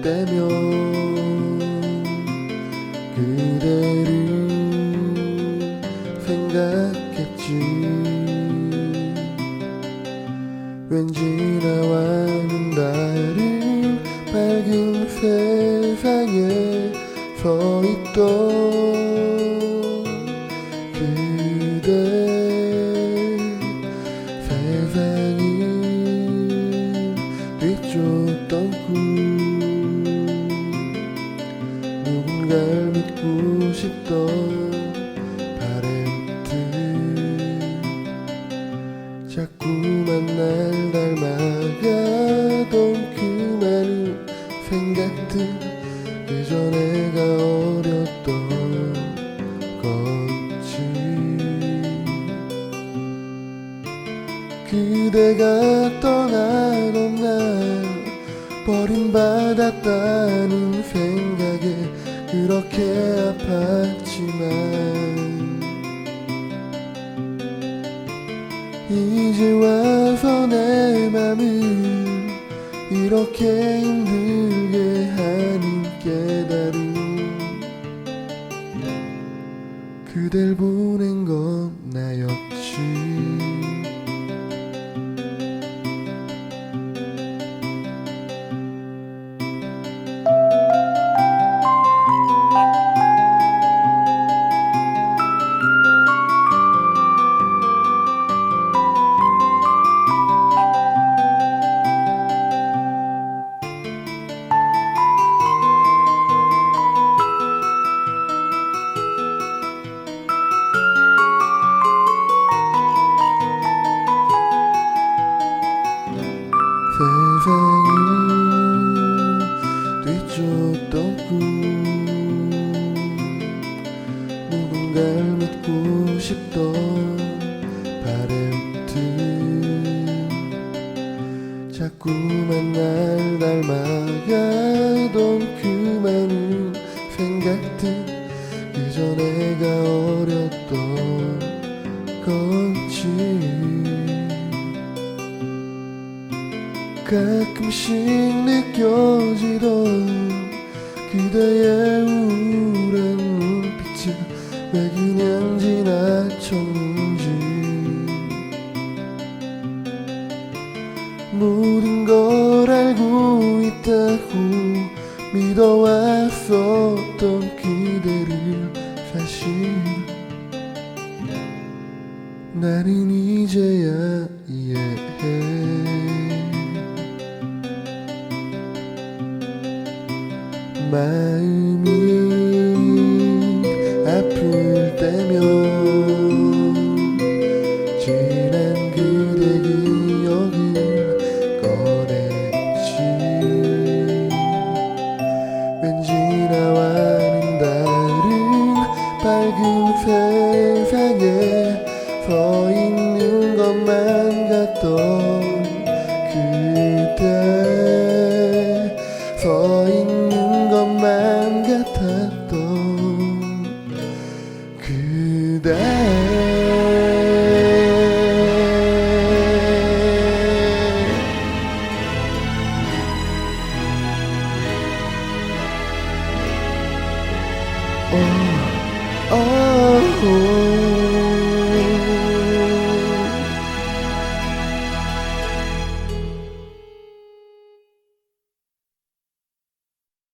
때면 그대를 생각했지. 왠지 나와는 다른 밝은 세상에 서 있던 누군가를 믿고 싶던 바램들 자꾸만 날 닮아가던 그 많은 생각들 그저 내가 어렸던 건지. 그대가 떠나던 날 버림받았다는 생각에 그렇게 아팠지만 이제 와서 내 맘을 이렇게 힘들게 하는 깨달음 그댈 보낸 건 나였지 자꾸만 날 닮아가던 그 많은 생각들. 그저 내가 어렸던 건지. 가끔씩 느껴지던 그대의 우울한 눈빛은 왜 그냥 지나쳤는 모든 걸 알고 있다고 믿어왔었던 그대를 사실 나는 이제야 이해해. 마음이 아플 때면 세상에 서 있는 것만 같던 그대